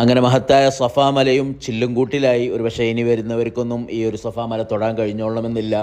അങ്ങനെ മഹത്തായ സഫാമലയും ചില്ലുംകൂട്ടിലായി ഒരു പക്ഷേ ഇനി വരുന്നവർക്കൊന്നും ഈ ഒരു സഫാമല തൊടാൻ കഴിഞ്ഞോളണമെന്നില്ല.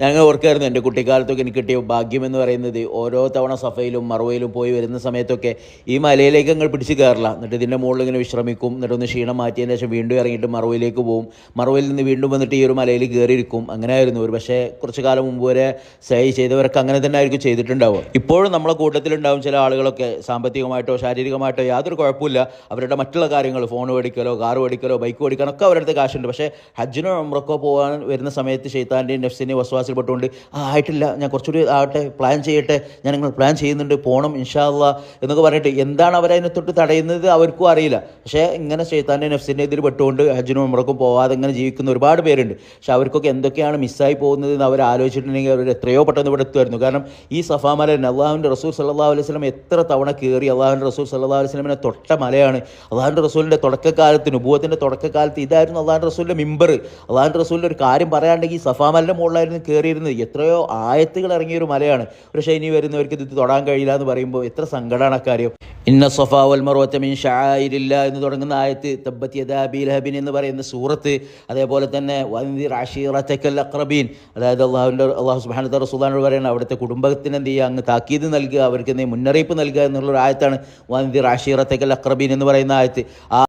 ഞങ്ങൾ ഓർക്കായിരുന്നു എന്റെ കുട്ടിക്കാലത്തൊക്കെ എനിക്ക് കിട്ടിയ ഭാഗ്യം എന്ന് പറയുന്നത് ഓരോ തവണ സഫയിലും മറുവയിലും പോയി വരുന്ന സമയത്തൊക്കെ ഈ മലയിലേക്ക് ഞങ്ങൾ പിടിച്ച് കയറില്ല എന്നിട്ട് ഇതിന്റെ മുകളിൽ ഇങ്ങനെ വിശ്രമിക്കും. എന്നിട്ട് ഒന്ന് ക്ഷീണം മാറ്റിയതിന് ശേഷം വീണ്ടും ഇറങ്ങിയിട്ട് മറുവയിലേക്ക് പോകും മറുവയിൽ നിന്ന് വീണ്ടും വന്നിട്ട് ഈ ഒരു മലയിൽ കയറിയിരിക്കും. അങ്ങനെയായിരുന്നു. ഒരു പക്ഷേ കുറച്ച് കാലം മുമ്പ് വരെ സഹി ചെയ്തവരൊക്കെ അങ്ങനെ തന്നെ ആയിരിക്കും ചെയ്തിട്ടുണ്ടാവും ഇപ്പോഴും നമ്മളെ കൂട്ടത്തിലുണ്ടാവും ചില ആളുകളൊക്കെ സാമ്പത്തികമായിട്ടോ ശാരീരികമായിട്ടോ യാതൊരു കുഴപ്പമില്ല അവരുടെ മറ്റുള്ള കാര്യങ്ങൾ ഫോൺ മേടിക്കലോ കാർ മേടിക്കലോ ബൈക്ക് മേടിക്കാനോ ഒക്കെ അവരുടെ അടുത്ത് കാശുണ്ട്. പക്ഷേ ഹജ്ജിനോ ഉമ്രക്കോ പോകാൻ വരുന്ന സമയത്ത് ഷെയ്ത്താന്റെയും നെഫ്സിന്റെയും വസ്വാസിൽ പെട്ടുകൊണ്ട് ആ ആയിട്ടില്ല ഞാൻ കുറച്ചുകൂടി ആവട്ടെ പ്ലാൻ ചെയ്യട്ടെ ഞാൻ നിങ്ങൾ പ്ലാൻ ചെയ്യുന്നുണ്ട് പോകണം ഇൻഷാല്ല എന്നൊക്കെ പറഞ്ഞിട്ട് എന്താണ് അവരതിനെ തൊട്ട് തടയുന്നത് അവർക്കും അറിയില്ല. പക്ഷേ ഇങ്ങനെ ഷെയ്ത്താന്റെ നെഫ്സിന്റെ ഇതിൽ പെട്ടുകൊണ്ട് ഹജ്ജിനും ഉമ്രക്കും പോവാതെ ഇങ്ങനെ ജീവിക്കുന്ന ഒരുപാട് പേരുണ്ട്. പക്ഷേ അവർക്കൊക്കെ എന്തൊക്കെയാണ് മിസ്സായി പോകുന്നത് എന്ന് അവർ ആലോചിച്ചിട്ടുണ്ടെങ്കിൽ അവർ എത്രയോ പെട്ടെന്ന് ഇവിടെ എത്തുമായിരുന്നു. കാരണം ഈ സഫാ മല അള്ളാഹുവിന്റെ റസൂൽ സല്ലാ അലൈഹി സ്വലം എത്ര തവണ കയറി അള്ളാഹുവിന്റെ റസൂൽ സല്ലാ അലൈഹി സ്വലമിനെ തൊട്ട മലയാണ്. അള്ളാഹുന്റെ റസൂലിന്റെ തുടക്കക്കാലത്ത് നുബൂവത്തിന്റെ തുടക്കകാലത്ത് ഇതായിരുന്നു അള്ളാൻ റസൂലിന്റെ മിമ്പർ. അള്ളാൻ റസൂലിന്റെ ഒരു കാര്യം പറയാണ്ടെങ്കിൽ ഈ സഫാ മലിന്റെ മുകളിലായിരുന്നു കയറിയിരുന്നത് എത്രയോ ആയത്തുകൾ ഇറങ്ങിയ ഒരു മലയാണ്. പക്ഷേ ഇനി വരുന്നവർക്ക് ഇത് തൊടാൻ കഴിയില്ല എന്ന് പറയുമ്പോൾ എത്ര സങ്കടമാണ് അക്കാര്യം. ഇന്ന സഫാ വൽ മറുവത്ത മിൻ ഷായിരില്ല എന്ന് തുടങ്ങുന്ന ആയത്ത് തബ്ബത്തി അദാബി ലഹബിൻ എന്ന് പറയുന്ന സൂറത്ത് അതേപോലെ തന്നെ വന്ദിർ അഷീറത്തക്കൽ അക്രബീൻ അതായത് അള്ളാഹുവിന്റെ അള്ളാഹു സുബാനത്തെ റസൂലാനോട് പറയുന്നത് അവിടുത്തെ കുടുംബത്തിന് എന്ത് ചെയ്യുക? അങ്ങ് താക്കീത് നൽകുക അവർക്ക് മുന്നറിയിപ്പ് നൽകുക എന്നുള്ളൊരു ആയത്താണ് വന്ദിർ അഷീറത്തക്കൽ അക്രബീൻ എന്ന് പറയുന്ന ആയത്ത്. ആ